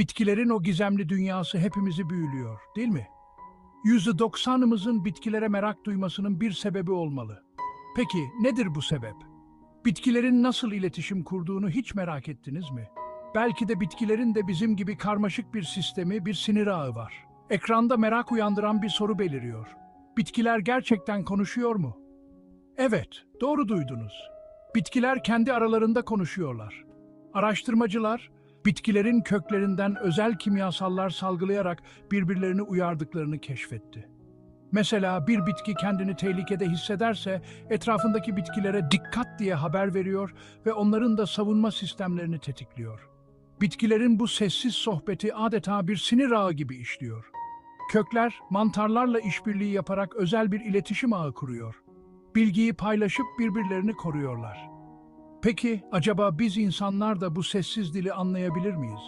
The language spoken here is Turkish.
Bitkilerin o gizemli dünyası hepimizi büyülüyor, değil mi? %90'ımızın bitkilere merak duymasının bir sebebi olmalı. Peki nedir bu sebep? Bitkilerin nasıl iletişim kurduğunu hiç merak ettiniz mi? Belki de bitkilerin de bizim gibi karmaşık bir sistemi, bir sinir ağı var. Ekranda merak uyandıran bir soru beliriyor. Bitkiler gerçekten konuşuyor mu? Evet, doğru duydunuz. Bitkiler kendi aralarında konuşuyorlar. Araştırmacılar, bitkilerin köklerinden özel kimyasallar salgılayarak birbirlerini uyardıklarını keşfetti. Mesela bir bitki kendini tehlikede hissederse etrafındaki bitkilere dikkat diye haber veriyor ve onların da savunma sistemlerini tetikliyor. Bitkilerin bu sessiz sohbeti adeta bir sinir ağı gibi işliyor. Kökler mantarlarla işbirliği yaparak özel bir iletişim ağı kuruyor. Bilgiyi paylaşıp birbirlerini koruyorlar. Peki acaba biz insanlar da bu sessiz dili anlayabilir miyiz?